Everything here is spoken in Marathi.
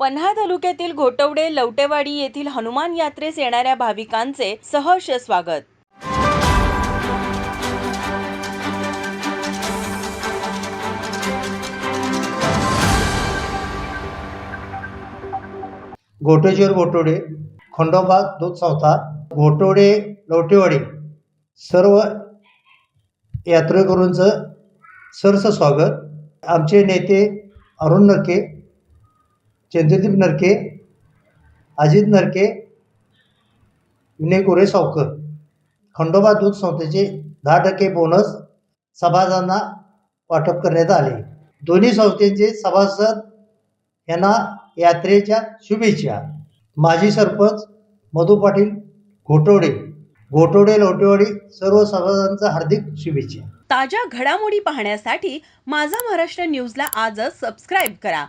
पन्हा तालुक्यातील घोटवडे लवटेवाडी येथील हनुमान यात्रेस येणाऱ्या भाविकांचे सहर्ष स्वागत. गोटेश्वर घोटोडे खंडोबा दूध संस्था घोटोडे लवटेवाडी सर्व यात्रेकरूंचं सरस स्वागत. आमचे नेते अरुण नरके चंद्रदीप नरके अजित नरके विनय गोरे सावकर. खंडोबा दूध संस्थेचे दहा टक्के बोनस सभासदांना वाटप करण्यात आले. दोन्ही संस्थेचे सभासद यांना यात्रेच्या शुभेच्छा. माजी सरपंच मधु पाटील घोटोडे. घोटोडे लोटेवाडी सर्व सभासदांचा हार्दिक शुभेच्छा. ताज्या घडामोडी पाहण्यासाठी माझा महाराष्ट्र न्यूजला आजच सबस्क्राईब करा.